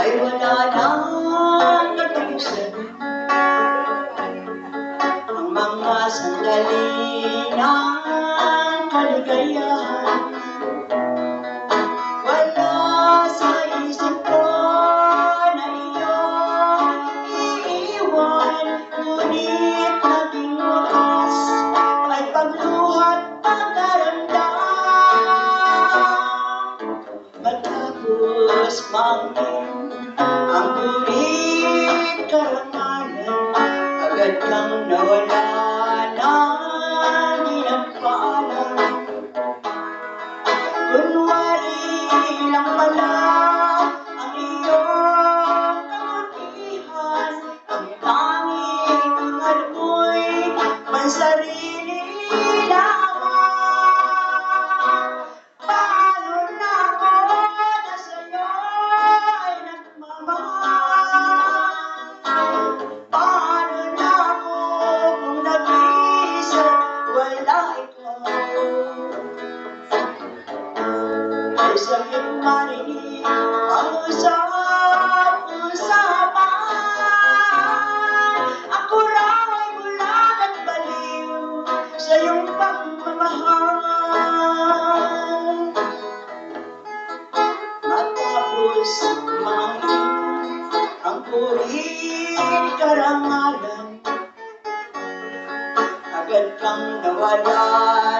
ay wala nang katapusan. Ang mga sandali ng kaligayahan Tapos bangun ang gulit karangalan Agad kang nawala ng inagpaalam Kunwari lang pala isang marinig ang usap-usapan. Ako raw at baliw sa pagmamahal. Matapos mangin ang purihin karangalan, agad kang nawala.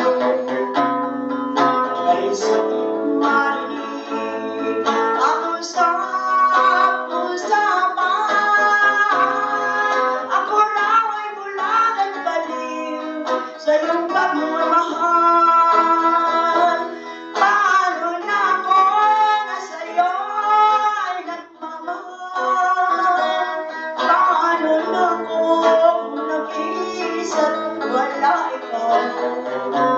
life. Oh.